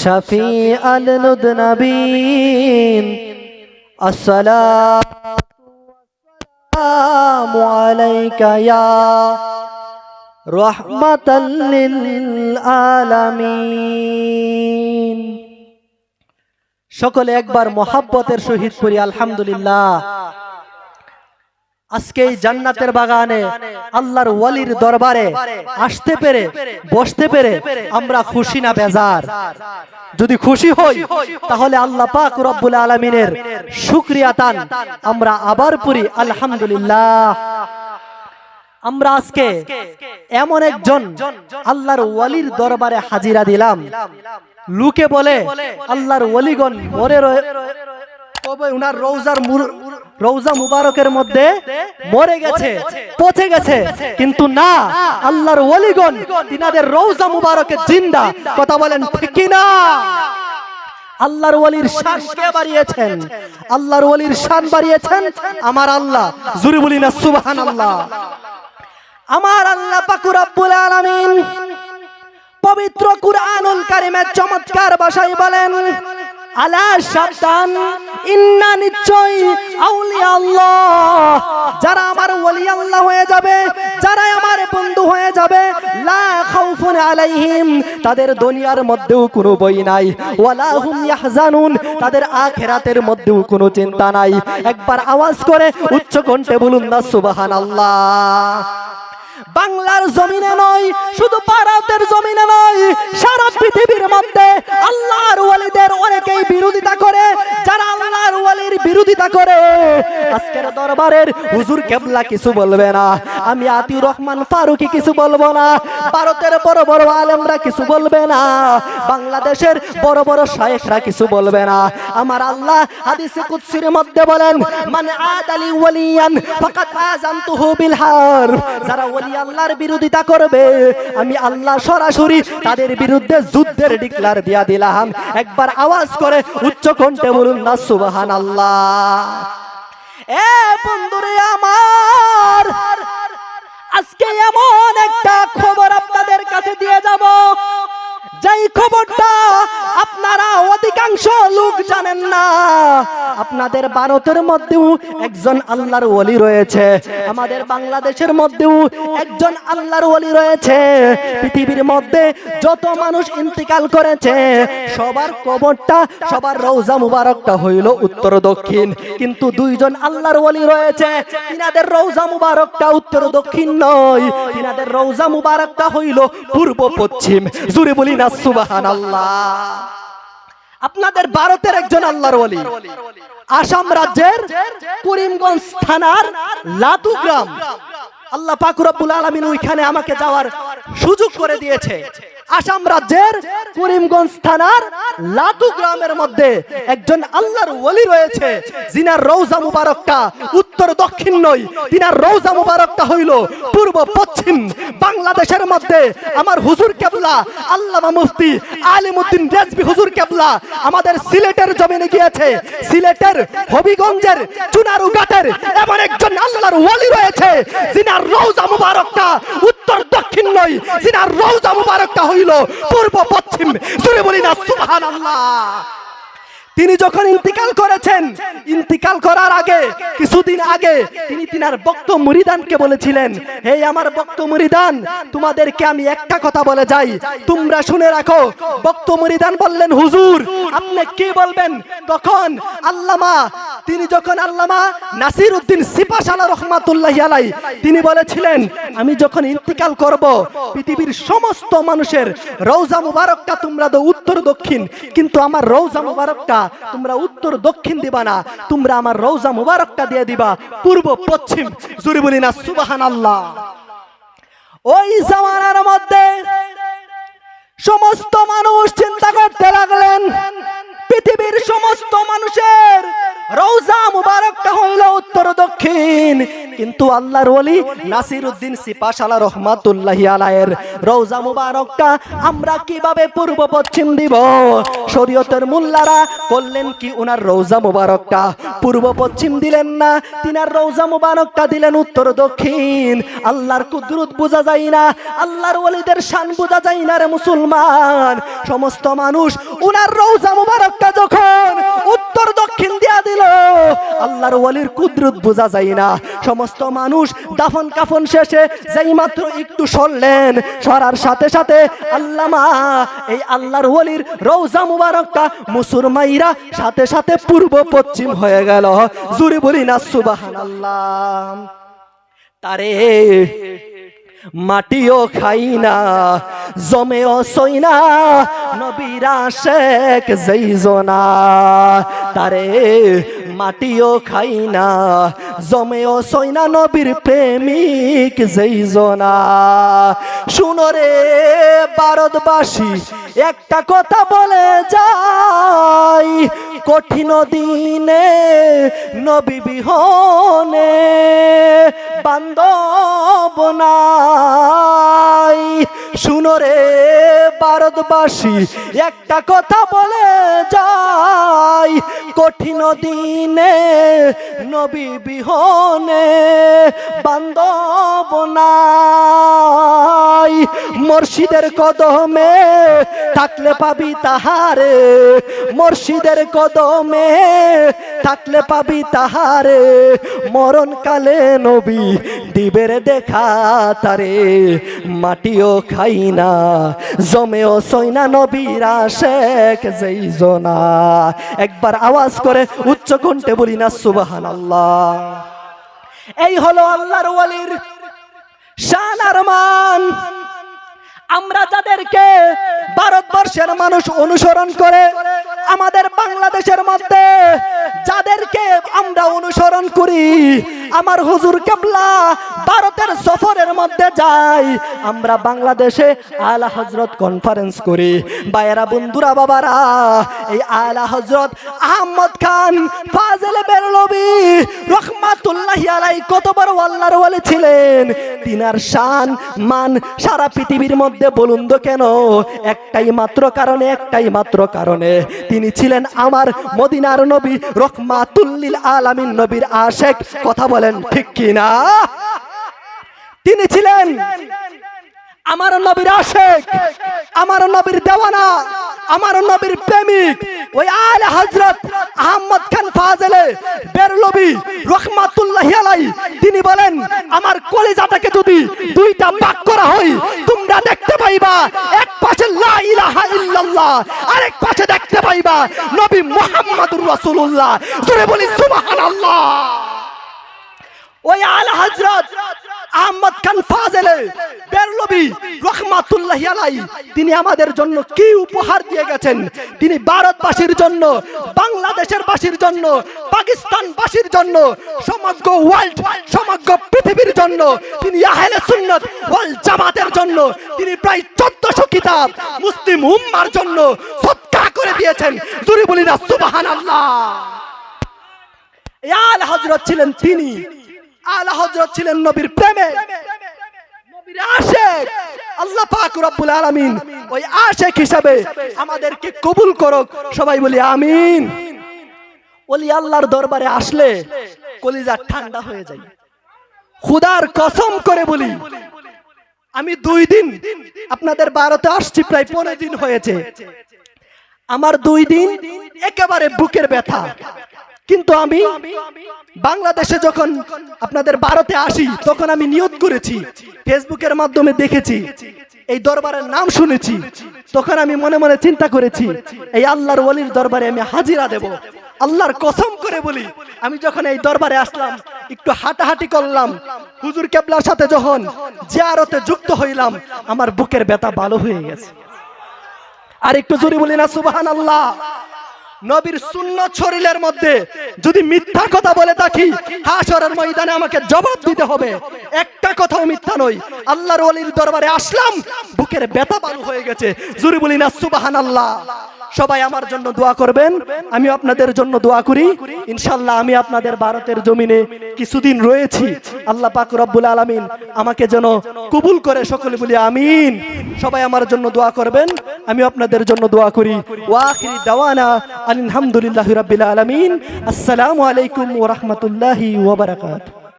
شفيع المذنبين الصلاة والسلام عليك يا رحمة للعالمين সকলে একবার মহাব্বতের সহিত করি আলহামদুলিল্লাহ আজকে এই জান্নাতের বাগানে আল্লাহর ওয়ালির দরবারে আসতে পেরে, বসতে পেরে আমরা খুশি না বেজার। যদি খুশি হই, তাহলে আল্লাহ পাক রব্বুল আলমিনের শুক্রিয়া তান আমরা আবার পড়ি, আলহামদুলিল্লাহ। আমরা আজকে এমন একজন আল্লাহর ওয়ালির দরবারে হাজিরা দিলাম। লুকে বলে, আল্লাহর ওয়ালিগণ মরে রয়ে উনার রৌজার রৌজা মুবারকের মধ্যে মরে গেছে পচে গেছে। কিন্তু না আল্লাহর ওলিগণ তিনাদের রৌজা মুবারকে জিন্দা। কথা বলেন ঠিক না আল্লাহর ওলির শান কে বাড়িয়েছেন? আল্লাহর ওলির শান বাড়িয়েছেন? আমার আল্লাহ। জুরি বলি না সুবহানাল্লাহ। আমার আল্লাহ পাকুর রব্বুল আলামিন পবিত্র কুরআনুল কারিমের চমৎকার ভাষায় বলেন আলা সাবধান, ইন্না নিশ্চয় আউলিয়া আল্লাহ যারা আমার ওলি আল্লাহ হয়ে যাবে যারা আমার বন্ধু হয়ে যাবে, লা খাউফুন আলাইহিম, তাদের দুনিয়ার মধ্যেও কোনো বই নাই। ওয়ালা হুম ইয়াহজানুন, তাদের আখিরাতের মধ্যেও কোনো চিন্তা নাই। একবার আওয়াজ করে উচ্চ কণ্ঠে বলুন, না, সুবহানাল্লাহ। বাংলার জমিনে নয়, শুধু ভারতের জমিনে নয়, সারা পৃথিবীর মধ্যে অনেকেই বিরোধিতা করে যারা আল্লাহর ওয়ালির বিরোধিতা করে। আজকের দরবারের হুজুর কেবলা কিছু বলবে না। আমি আতিউর রহমান ফারুকি কিছু বলব না। ভারতের বড় বড় আলেমরা কিছু বলবে না। বাংলাদেশের বড় বড় শায়েখরা কিছু বলবে না। আমার আল্লাহ হাদিসে কুদসির মধ্যে বলেন মানে আদালি ওয়ালিয়ান ফাকাত আযানতুহু বিল হারব যারা ওলি আল্লাহর বিরোধিতা করবে, আমি আল্লাহ সরাসরি তাদের বিরুদ্ধে যুদ্ধের ডিক্লার দিয়া দিলাম। একবার আওয়াজ করে উচ্চ কণ্ঠে বলুন, না, সুবহানাল্লাহ। এ বন্ধুরে আমার আজকে এমন একটা খবর আপনাদের কাছে দিয়ে যাব। যেই খবরটা আপনারা অধিকাংশ লোক জানেন না, আপনাদের ভারতের মধ্যেও একজন আল্লাহর ওলি রয়েছে, আমাদের বাংলাদেশের মধ্যেও একজন আল্লাহর ওলি রয়েছে, পৃথিবীর মধ্যে যত মানুষ ইন্তিকাল করেছে, সবার কবরটা, সবার রৌজা মুবারকটা হইল উত্তর দক্ষিণ, কিন্তু দুইজন আল্লাহর ওলি রয়েছে, তিনাদের রৌজা মুবারকটা উত্তর দক্ষিণ নয়, তিনাদের রৌজা মুবারকটা হইল পূর্ব পশ্চিম জুড়ে বলি না আপনাদের ভারতের একজন আল্লাহর ওলি। আসাম রাজ্যের করিমগঞ্জ থানার লাতু গ্রাম। আল্লাহ পাকুরাবুল আলমিন ওইখানে আমাকে যাওয়ার সুযোগ করে দিয়েছে। আসাম রাজ্যের করিমগঞ্জ থানার লাতু গ্রামের মধ্যে একজন আল্লাহর ওলি রয়েছে। জিনার রৌজা মুবারকটা উত্তর দক্ষিণ নয়, তিনার রৌজা মুবারকটা হইল পূর্ব পশ্চিম বাংলাদেশের মধ্যে। আমার হুজুর কেবলা, আল্লামা মুফতি আলিমুদ্দিন রেজবি হুজুর কেবলা আমাদের সিলেটের জমিনে গিয়েছে। সিলেটের হবিগঞ্জের চুনারু ঘাটের এমন একজন আল্লাহর ওলি রয়েছে জিনার রৌজা মুবারকটা উত্তর দক্ষিণ নয় জিনার রৌজা মুবারকটা হইল পূর্ব পশ্চিম। জুড়ে বলি না, সুবহানাল্লাহ। তিনি যখন ইন্তিকাল করেছেন, ইন্তিকাল করার আগে, কিছুদিন আগে তিনি তিনার বক্ত মুরিদানকে বলেছিলেন, হে আমার বক্ত মুরিদান, তোমাদেরকে আমি একটা কথা বলে যাই। তোমরা শুনে রাখো। বক্ত মুরিদান বললেন, হুজুর, আপনি কি বলবেন? তখন আল্লামা তিনি যখন আল্লামা নাসির উদ্দিন সিপাশালা রহমাতুল্লাহ আলাই তিনি বলেছিলেন, আমি যখন ইন্তিকাল করব, পৃথিবীর সমস্ত মানুষের রৌজা মুবারকটা তোমরা উত্তর দক্ষিণ, কিন্তু আমার রৌজা মুবারকটা তোমরা উত্তর দক্ষিণ দিবা না, তোমরা আমার রৌজা মুবারকটা দিয়ে দিবা পূর্ব পশ্চিম। জুড়ে বলি না সুবাহান আল্লাহ ওই জামানার মধ্যে সমস্ত মানুষ চিন্তা করতে পৃথিবীর সমস্ত মানুষের রোজা মুবারকটা হইল উত্তর দক্ষিণ। কিন্তু আল্লাহর ওলি নাসির উদ্দিন সিপাশালা রহমাতুল্লাহি আলায়ের রোজা মুবারকটা আমরা কীভাবে পূর্ব পশ্চিম দিব? শরীয়তের মোল্লারা করলেন কি ওনার রোজা মুবারকটা পূর্ব পশ্চিম দিলেন না, তিনার রোজা মুবারকটা দিলেন উত্তর দক্ষিণ। আল্লাহর কুদরত বোঝা যায় না, আল্লাহর ওলিদের শান বোঝা যায় না রে মুসলমান। সমস্ত মানুষ ওনার রোজা মুবারকটা যখন উত্তর দক্ষিণ দিয়া দিল, আল্লাহর ওয়ালির কুদরত বোঝা যায় না। সমস্ত মানুষ দাফন কাফন শেষে যেই মাত্র একটু সরলেন, সরার সাথে সাথে আল্লামা, এই আল্লাহর ওলির রওজা মুবারকটা মুসলমাইরা সাথে সাথে পূর্ব পশ্চিম হয়ে গেল। জুড়ে বলি না, সুবহানাল্লাহ। তারে মাটিও খাই না, জমেও সই না, নবীরা শেখ যেই জোনা তারে মাটিও খাই না, জমেও সই না, নবীর প্রেমিক যেই শুনো রে, ভারতবাসী একটা কথা বলে যাই কঠিন দিনে নবী বিহনে বান্ধব শুনো রে ভারতবাসী, একটা কথা বলে যাই। কঠিন দিনে নবী বিহনে বান্ধব নাই। মুর্শিদের কদমে থাকলে পাবি তাহারে, মুর্শিদের কদমে থাকলে পাবি তাহারে। মরণকালে নবী দিবের দেখা তারে, মাটিও খাই না, জমেও সইনা নবীরা শেখ যেইজনা একবার আওয়াজ করে উচ্চ কণ্ঠে বলি না সুবাহান আল্লাহ এই হলো আল্লাহর ওয়ালির শান আর মান। আমরা যাদেরকে ভারতবর্ষের মানুষ অনুসরণ করে, আমাদের বাংলাদেশের মধ্যে যাদেরকে আমরা অনুসরণ করি আমার হুজুর কেবলা ভারতের সফরের মধ্যে যাই আমরা বাংলাদেশে আলা হজরত কনফারেন্স করি। বায়েরা বন্ধুরা, বাবারা, এই আলা হজরত আহমদ খান ফাজেল বেরলবি রহমাতুল্লাহি আলাই কত বড় আল্লাহর ওয়ালি ছিলেন। তিনার শান, মান সারা পৃথিবীর মধ্যে বলুন তো কেন? একটাই মাত্র কারণে, একটাই মাত্র কারণে। তিনি ছিলেন আমার মদিনার নবী রহমাতুল্লিল আলামিন, নবীর আশেক। কথা বলেন, ঠিক কি না তিনি ছিলেন আমার নবীর আশেক, আমার নবীর দেওয়ানা, আমার নবীর প্রেমিক। ওই আলে হজরত আহমদ খান ফাজেলে বেরলবি রহমাতুল্লাহ আলাই তিনি বলেন, আমার কলিজাটাকে যদি দুইটা ভাগ করা হয়, তোমরা দেখতে পাইবা, এক পাশে লা ইলাহা ইল্লাল্লাহ, আরেক পাশে দেখতে পাইবা নবী মুহাম্মদুর রাসূলুল্লাহ। জোরে বলি, সুবহানাল্লাহ। ওই আল হজরত আহমদ খান ফাজেলে বেরলবি রহমাতুল্লাহ আলাই তিনি আমাদের জন্য কি উপহার দিয়ে গেছেন? তিনি ভারতবাসীর জন্য বাংলাদেশের বাসীর জন্য পাকিস্তান বাসীর জন্য, সমগ্র ওয়ার্ল্ড সমগ্র পৃথিবীর জন্য, তিনি আহলে সুন্নত ওয়াল জামাতের জন্য, তিনি প্রায় চোদ্দশো কিতাব মুসলিম উম্মার জন্য সৎকা করে দিয়েছেন। জুরি বলি না সুবাহান আল্লাহ আল হজরত ছিলেন তিনি। আলা হজরত ছিলেন নবীর প্রেমে। আল্লাহ পাক রব্বুল ওই হিসাবে আমাদেরকে কবুল সবাই বলি আমিন। ওলি আল্লাহর দরবারে আসলে কলিজা ঠান্ডা হয়ে যায়। খুদার কসম করে বলি, আমি দুই দিন আপনাদের ভারতে আসছি, প্রায় পনেরো দিন হয়েছে। আমার দুই দিন একেবারে বুকের ব্যথা। কিন্তু আমি বাংলাদেশে যখন আপনাদের ভারতে আসি, তখন আমি নিয়ত করেছি, ফেসবুকের মাধ্যমে দেখেছি, এই দরবারের নাম শুনেছি, তখন আমি মনে মনে চিন্তা করেছি, এই আল্লাহর ওলির দরবারে আমি হাজিরা দেব। আল্লাহর কসম করে বলি, আমি যখন এই দরবারে আসলাম, একটু হাঁটাহাঁটি করলাম, হুজুর কেবলার সাথে যখন জিয়ারতে যুক্ত হইলাম, আমার বুকের ব্যথা ভালো হয়ে গেছে। আর একটু জোরে বলি না সুবাহান আল্লাহ নবীর শূন্য শরীরের মধ্যে যদি মিথ্যা কথা বলে থাকি হাসরের ময়দানে আমাকে জবাব দিতে হবে। একটা কথাও মিথ্যা নই আল্লাহর ওলির দরবারে আসলাম, বুকের ব্যথা বালু হয়ে গেছে। জুরি বলি, না সুবাহান আল্লাহ সবাই আমার জন্য দোয়া করবেন, আমি আপনাদের জন্য দোয়া করি। ইনশাল্লাহ আমি আপনাদের ভারতের জমিনে কিছুদিন রয়েছি। আল্লাহ পাক রব্বুল আলামিন আমাকে যেন কবুল করে, সকলে বলি, আমিন। সবাই আমার জন্য দোয়া করবেন। আমি আপনাদের জন্য দোয়া করি। ওয়াখিরি দাওয়ানা আলহামদুলিল্লাহ রাব্বিল আলামিন। আসসালামু আলাইকুম ওয়া রাহমাতুল্লাহি ওয়া বারাকাতুহু।